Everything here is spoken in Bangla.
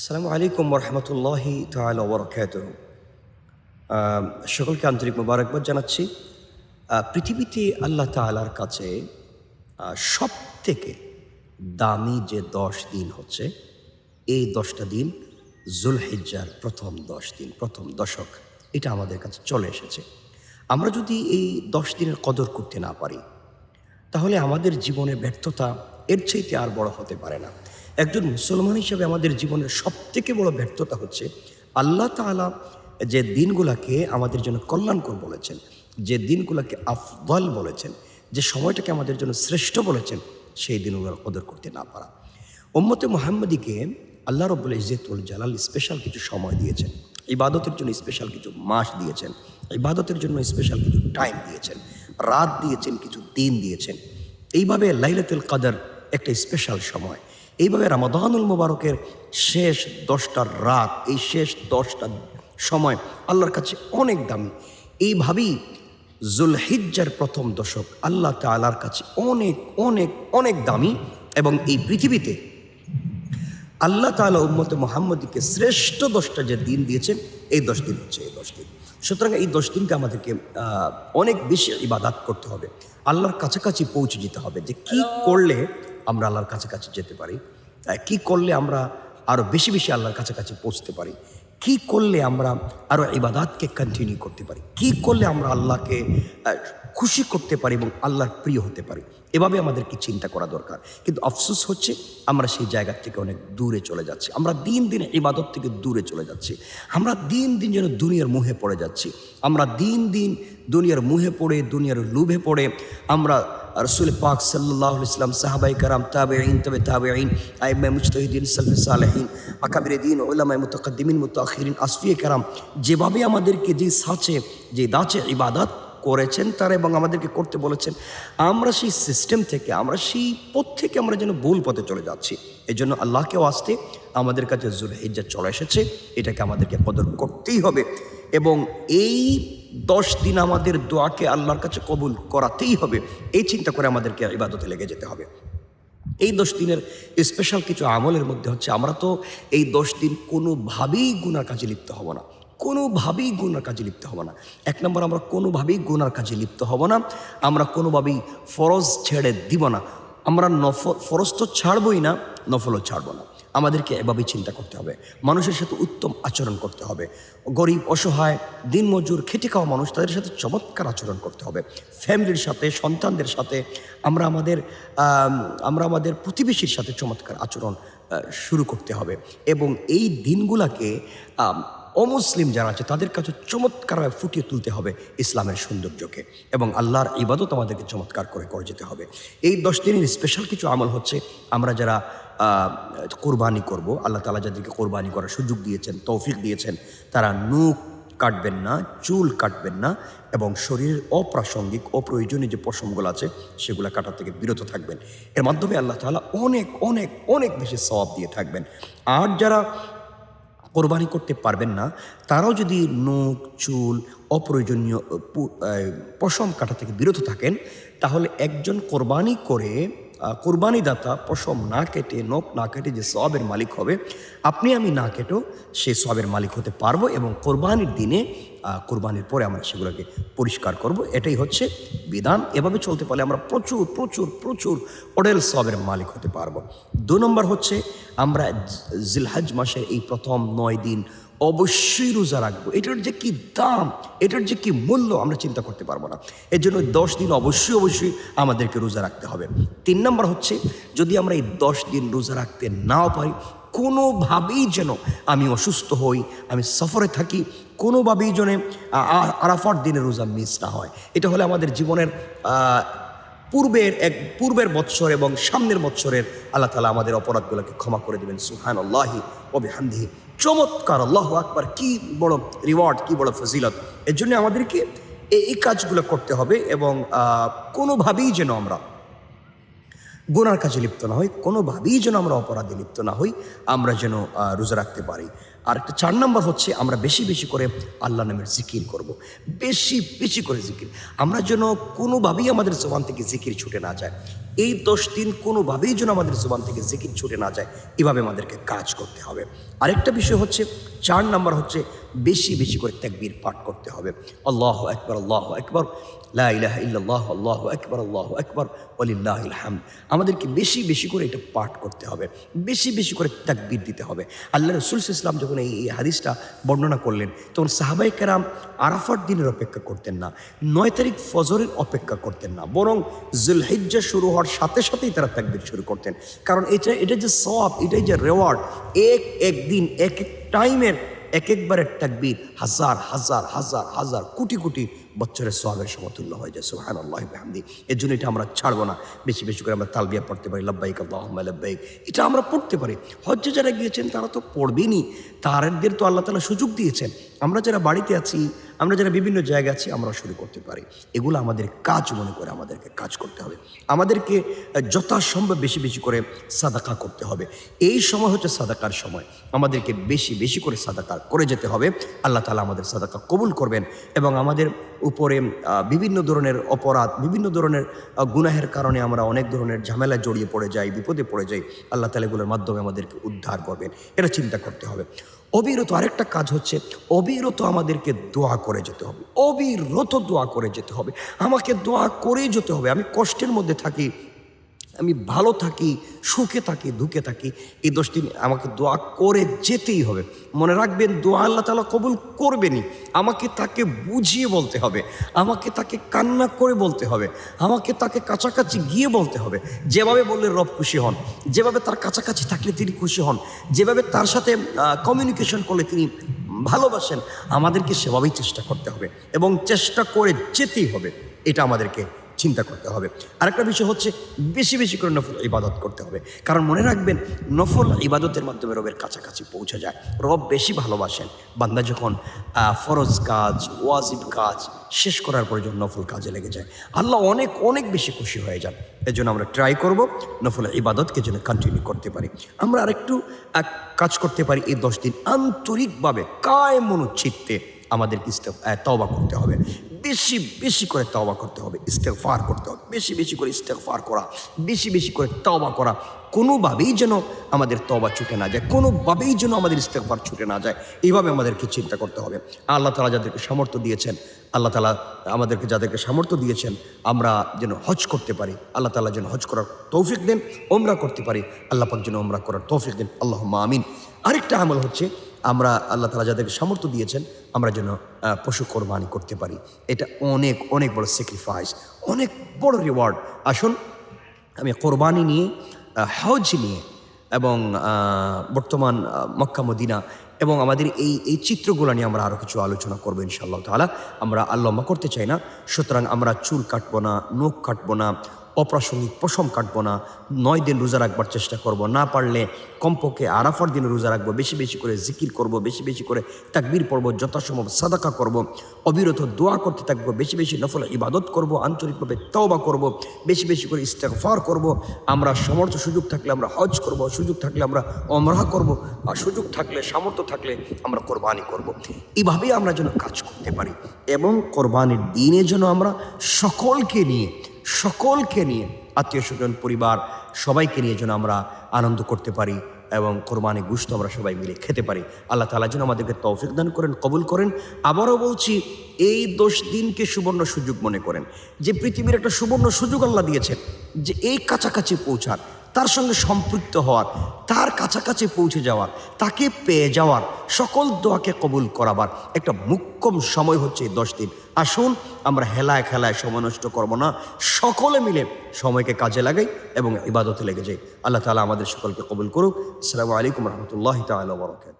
আসসালামু আলাইকুম রহমতুল্লাহি তাল সকলকে আন্তরিক মোবারকবাদ জানাচ্ছি। পৃথিবীতে আল্লাহ তালার কাছে সব থেকে দামি যে দশ দিন হচ্ছে, এই দশটা দিন জুলহিজ্জার প্রথম দশ দিন, প্রথম দশক, এটা আমাদের কাছে চলে এসেছে। আমরা যদি এই দশ দিনের কদর করতে না পারি, তাহলে আমাদের জীবনে ব্যর্থতা এর চাইতে আর বড় হতে পারে না। একজন মুসলমান হিসেবে আমাদের জীবনের সব থেকে বড় ব্যর্থতা হচ্ছে আল্লাহ তাআলা যে দিনগুলাকে আমাদের জন্য কল্যাণকর বলেছেন, যে দিনগুলোকে আফদল বলেছেন, যে সময়টাকে আমাদের জন্য শ্রেষ্ঠ বলেছেন, সেই দিনগুলোর কদর করতে না পারা। উম্মতে মোহাম্মদীকে আল্লাহ রব্বুল ইজেতুল জালাল স্পেশাল কিছু সময় দিয়েছেন, ইবাদতের জন্য স্পেশাল কিছু মাস দিয়েছেন, ইবাদতের জন্য স্পেশাল কিছু টাইম দিয়েছেন, রাত দিয়েছেন, কিছু দিন দিয়েছেন। এইভাবে লাইলাতুল কাদার একটা স্পেশাল সময়। এইভাবে রামাদানুল মুবারকের শেষ দশটার রাত এই শেষ দশটা সময় আল্লাহর কাছে অনেক দামি। এইভাবেই জুলহিজ্জার প্রথম দশক আল্লাহ তালার কাছে অনেক অনেক অনেক দামি এবং এই পৃথিবীতে আল্লাহ তালা উম্মতে মোহাম্মদীকে শ্রেষ্ঠ দশটা যে দিন দিয়েছেন এই দশ দিন হচ্ছে এই দশ দিন। সুতরাং এই দশ দিনকে আমাদেরকে অনেক বেশি ইবাদাত করতে হবে। আল্লাহর কাছাকাছি পৌঁছে যেতে হবে যে কি করলে আমরা আল্লাহর কাছাকাছি যেতে পারি। কি করলে আমরা আরও বেশি বেশি আল্লাহর কাছাকাছি পৌঁছতে পারি? কি করলে আমরা আরও ইবাদাতকে কন্টিনিউ করতে পারি? কি করলে আমরা আল্লাহকে খুশি করতে পারি এবং আল্লাহর প্রিয় হতে পারি? এভাবে আমাদেরকে চিন্তা করা দরকার। কিন্তু আফসোস হচ্ছে, আমরা সেই জায়গা থেকে অনেক দূরে চলে যাচ্ছি। আমরা দিন দিন ইবাদত থেকে দূরে চলে যাচ্ছি। আমরা দিন দিন যেন দুনিয়ার মুহে পড়ে যাচ্ছি। আমরা দিন দিন দুনিয়ার মুহে পড়ে, দুনিয়ার লুভে পড়ে, আমরা রসুল পাক সাল্লাহ ইসলাম সাহাবাই কারাম তাবে আইন তবে তাবে আইন আইমা মুজতহিদিন, সালফে সালেহিন, আকাবির দিন ওলামাই মুতাকদ্দিমিন, মুতাখিরিন, আসফিয়ে কারাম, যেভাবে আমাদেরকে যে সাচে, যে দাচে ইবাদত করেছেন তারা এবং আমাদেরকে করতে বলেছেন, আমরা সেই সিস্টেম থেকে, আমরা সেই পথ থেকে আমরা যেন ভুল পথে চলে যাচ্ছি। এই জন্য আল্লাহকেও আসতে আমাদের কাছে জুলহিজ্জা চলে এসেছে, এটাকে আমাদেরকে কদর করতেই হবে এবং এই দশ দিন আমাদের দোয়াকে আল্লাহর কাছে কবুল করাতেই হবে। এই চিন্তা করে আমাদেরকে ইবাদতে লেগে যেতে হবে। এই দশ দিনের স্পেশাল কিছু আমলের মধ্যে হচ্ছে আমরা তো এই দশ দিন কোনোভাবেই গুনার কাজে লিপ্ত হব না। কোনোভাবেই গুনার কাজে লিপ্ত হব না। এক নম্বর, আমরা কোনোভাবেই গুনার কাজে লিপ্ত হব না। আমরা কোনোভাবেই ফরজ ছেড়ে দিব না। আমরা নফ, ফরজ তো ছাড়বই না, নফলও ছাড়বো না। আমাদেরকে এভাবেই চিন্তা করতে হবে। মানুষের সাথে উত্তম আচরণ করতে হবে। গরিব, অসহায় দিনমজুর খেটে খাওয়া মানুষ তাদের সাথে চমৎকার আচরণ করতে হবে। ফ্যামিলির সাথে, সন্তানদের সাথে আমরা আমাদের আমরা আমাদের প্রতিবেশীর সাথে চমৎকার আচরণ শুরু করতে হবে। এবং এই দিনগুলাকে অমুসলিম যারা আছে, তাদের কাছে চমৎকারভাবে ফুটিয়ে তুলতে হবে ইসলামের সৌন্দর্যকে এবং আল্লাহর ইবাদত আমাদেরকে চমৎকার করে করে যেতে হবে। এই দশ দিনের স্পেশাল কিছু আমল হচ্ছে, আমরা যারা কোরবানি করব, আল্লাহ তালা যাদেরকে কোরবানি করার সুযোগ দিয়েছেন, তৌফিক দিয়েছেন, তারা নুক কাটবেন না, চুল কাটবেন না এবং শরীরের অপ্রাসঙ্গিক, অপ্রয়োজনীয় যে পশমগুলো আছে, সেগুলো কাটার থেকে বিরত থাকবেন। এর মাধ্যমে আল্লাহ তালা অনেক অনেক অনেক বেশি সওয়াব দিয়ে থাকবেন। আর যারা কোরবানি করতে পারবেন না, তারাও যদি নখ, চুল, অপ্রয়োজনীয় পশম কাটা থেকে বিরত থাকেন, তাহলে একজন কোরবানি করে কোরবানি দাতা পশম না কেটে, নখ না কেটে যে সবের মালিক হবে, আপনি আমি না কেটেও সে সবের মালিক হতে পারব এবং কোরবানির দিনে কোরবানির পরে আমরা সেগুলোকে পরিষ্কার করব। এটাই হচ্ছে বিধান। এভাবে চলতে পারলে আমরা প্রচুর প্রচুর প্রচুর অডেল সবের মালিক হতে পারব। দু নম্বর হচ্ছে আমরা জিলহাজ মাসের এই প্রথম নয় দিন অবশ্যই রোজা রাখব। এটার যে কি দাম, এটার যে কি মূল্য আমরা চিন্তা করতে পারব না। এর জন্য দশ দিন অবশ্যই অবশ্যই আমাদেরকে রোজা রাখতে হবে। তিন নম্বর হচ্ছে, যদি আমরা এই দশ দিন রোজা রাখতে নাও পারি, কোনোভাবেই যেন আমি অসুস্থ হই, আমি সফরে থাকি, কোনোভাবেই যেন আরাফার দিনে রোজা মিস না হয়। এটা হলে আমাদের জীবনের পূর্বের এক, পূর্বের বৎসর এবং সামনের বৎসরের আল্লাহ তালা আমাদের অপরাধগুলোকে ক্ষমা করে দেবেন। সুহান আল্লাহি অবিহান্দিহি চমৎকার, আল্লাহ আকবার, কি বড় রিওয়ার্ড কি বড় ফজিলত। এর জন্য আমাদেরকে এই কাজগুলো করতে হবে এবং কোনোভাবেই যেন আমরা গুনার কাজে লিপ্ত না হই, কোনোভাবেই যেন আমরা অপরাধে লিপ্ত না হই, আমরা যেন রোজা রাখতে পারি। আর একটা চার নাম্বার হচ্ছে আমরা বেশি বেশি করে আল্লাহ নামের জিকির করব। বেশি বেশি করে জিকির। আমরা যেন কোনোভাবেই আমাদের জবান থেকে জিকির ছুটে না যায়। এই দশ দিন কোনোভাবেই যেন আমাদের জবান থেকে জিকির ছুটে না যায়, এভাবে আমাদেরকে কাজ করতে হবে। আরেকটা বিষয় হচ্ছে, চার নাম্বার হচ্ছে বেশি বেশি করে ত্যাগবীর পাঠ করতে হবে। আল্লাহ একবার আল্লাহ একবার ইল্লাল্লাহ, আল্লাহু আকবার আল্লাহু আকবার, ওয়ালিল্লাহিল হামদ। আমাদেরকে বেশি বেশি করে এটা পাঠ করতে হবে। বেশি বেশি করে তাকবীর দিতে হবে। আল্লাহ রসুল ইসলাম যখন এই এই হাদিসটা বর্ণনা করলেন। তখন সাহাবাই কেরাম আরাফার দিনের অপেক্ষা করতেন না, নয় তারিখ ফজরের অপেক্ষা করতেন না, বরং জুলহিজ্জা শুরু হওয়ার সাথে সাথেই তারা তাকবির শুরু করতেন। কারণ এটা এটা যে সব এটাই যে রেওয়ার্ড, এক এক দিন, এক এক টাইমের এক একবারের তাকবীর হাজার হাজার হাজার হাজার, কোটি কোটি বছরের সোহাবের সমতুল্য হয়ে যায়। সোহান আল্লাহ হামদি এর জন্য এটা আমরা ছাড়বো না। বেশি বেশি করে আমরা তালবিয়া পড়তে পারি। লব্বাইক আল্লাহ লব্বাইক। এটা আমরা পড়তে পারি। হজ্জে যারা গিয়েছেন তারা তো পড়বেনই। তারদের তো আল্লাহ তালা সুযোগ দিয়েছেন। আমরা যারা বাড়িতে আছি আমরা যারা বিভিন্ন জায়গায় আছি আমরা শুরু করতে পারি। এগুলো আমাদের কাজ মনে করে আমাদেরকে কাজ করতে হবে। আমাদেরকে যথাসম্ভব বেশি বেশি করে সাদাকা করতে হবে। এই সময় হচ্ছে সাদাকার সময়। আমাদেরকে বেশি বেশি করে সাদাকা করে যেতে হবে। আল্লাহ তালা আমাদের সাদাকা কবুল করবেন এবং আমাদের উপরে বিভিন্ন ধরনের অপরাধ, বিভিন্ন ধরনের গুনাহের কারণে আমরা অনেক ধরনের ঝামেলায় জড়িয়ে পড়ে যাই, বিপদে পড়ে যাই। আল্লাহ তালা এগুলোর মাধ্যমে আমাদেরকে উদ্ধার করবেন। এটা চিন্তা করতে হবে। অবিরত আরেকটা কাজ হচ্ছে, অবিরত আমাদেরকে দোয়া করে যেতে হবে। অবিরত দোয়া করে যেতে হবে। আমাকে দোয়া করেই যেতে হবে। আমি কষ্টের মধ্যে থাকি আমি ভালো থাকি, সুখে থাকি, দুঃখে থাকি, এই দিন আমাকে দোয়া করে যেতেই হবে। মনে রাখবেন, দোয়া আল্লাহ তালা কবুল করবেনই। আমাকে তাকে বুঝিয়ে বলতে হবে, আমাকে তাকে কান্না করে বলতে হবে, আমাকে তাকে কাছাকাছি গিয়ে বলতে হবে। যেভাবে বললে রব খুশি হন, যেভাবে তার কাছাকাছি থাকলে তিনি খুশি হন, যেভাবে তার সাথে কমিউনিকেশন করলে তিনি ভালোবাসেন, আমাদেরকে সেভাবেই চেষ্টা করতে হবে এবং চেষ্টা করে যেতেই হবে। এটা আমাদেরকে চিন্তা করতে হবে। আরেকটা বিষয় হচ্ছে, বেশি বেশি করে নফল ইবাদত করতে হবে। কারণ মনে রাখবেন, নফল ইবাদতের মাধ্যমে রবের কাছাকাছি পৌঁছে যায়। রব বেশি ভালোবাসেন। বান্দা যখন ফরজ কাজ, ওয়াজিব কাজ শেষ করার পরে যখন নফল কাজে লেগে যায়, আল্লাহ অনেক অনেক বেশি খুশি হয়ে যান। এর জন্য আমরা ট্রাই করব নফল ইবাদতকে যেন কন্টিনিউ করতে পারি। আমরা আরেকটু এক কাজ করতে পারি এই দশ দিন। আন্তরিকভাবে কায় মনোচিত্তে আমাদেরকে তওবা করতে হবে। বেশি বেশি করে তওবা করতে হবে, ইস্তেগফার করতে হবে। বেশি বেশি করে ইস্তেগফার করা, বেশি বেশি করে তওবা করা, কোনোভাবেই যেন আমাদের তওবা ছুটে না যায়, কোনোভাবেই যেন আমাদের ইস্তেগফার ছুটে না যায় এইভাবে আমাদেরকে চিন্তা করতে হবে। আল্লাহ তালা যাদেরকে সামর্থ্য দিয়েছেন, আল্লাহ তালা আমাদেরকে যাদেরকে সামর্থ্য দিয়েছেন, আমরা যেন হজ করতে পারি, আল্লাহ তালা যেন হজ করার তৌফিক দেন, ওমরা করতে পারি, আল্লাহ পাক যেন ওমরা করার তৌফিক দেন আল্লাহ মামিন আরেকটা আমল হচ্ছে আমরা আল্লাহ তালা যাদেরকে সামর্থ্য দিয়েছেন, আমরা যেন পশু কোরবানি করতে পারি। এটা অনেক অনেক বড় স্যাক্রিফাইস অনেক বড় রিওয়ার্ড আসুন, আমি কোরবানি নিয়ে হজ নিয়ে এবং বর্তমান মক্কা, মদিনা এবং আমাদের এই এই চিত্রগুলো নিয়ে আমরা আরও কিছু আলোচনা করব ইনশাআল্লাহ তাআলা। আমরা আর লম্বা করতে চাই না, সুতরাং আমরা চুল কাটবো না, নখ কাটবো না অপ্রাসঙ্গিক পশম কাটবো না, নয় দিন রোজা রাখবার চেষ্টা করব। না পারলে কমপক্ষে আরাফার দিনে রোজা রাখব, বেশি বেশি করে জিকির করব, বেশি বেশি করে তাকবীর পড়ব, যথাসম্ভব সাদাকা করব, অবিরত দোয়া করতে থাকব, বেশি বেশি নফল ইবাদত করব, আন্তরিকভাবে তওবা করব, বেশি বেশি করে ইস্তেগফার করব, আমরা সমর্থ সুযোগ থাকলে আমরা হজ করব, সুযোগ থাকলে আমরা অমরাহ করব, আর সুযোগ থাকলে, সামর্থ্য থাকলে আমরা কোরবানি করব। এইভাবেই আমরা যেন কাজ করতে পারি এবং কোরবানির দিনে যেন আমরা সকলকে নিয়ে সকলকে নিয়ে, আত্মীয় স্বজন, পরিবার, সবাইকে নিয়ে যেন আমরা আনন্দ করতে পারি এবং কোরবানি গুস্ত আমরা সবাই মিলে খেতে পারি। আল্লাহ তালা যেন আমাদেরকে তৌফিক দান করেন, কবুল করেন। আবারও বলছি, এই দশ দিনকে সুবর্ণ সুযোগ মনে করেন। যে পৃথিবীর একটা সুবর্ণ সুযোগ আল্লাহ দিয়েছেন, যে এই কাছাকাছি পৌঁছার তার সঙ্গে সম্পৃক্ত হওয়ার, তার কাছাকাছি পৌঁছে যাওয়ার, তাকে পেয়ে যাওয়ার, সকল দোয়াকে কবুল করাবার একটা মুখ্যম সময় হচ্ছে এই দশ দিন। আসুন, আমরা হেলায় খেলায় সময় নষ্ট করব না। সকলে মিলে সময়কে কাজে লাগাই এবং ইবাদতে লেগে যাই। আল্লাহ তালা আমাদের সকলকে কবুল করুক। আসসালামু আলাইকুম রহমতুল্লাহ তালা বরকাত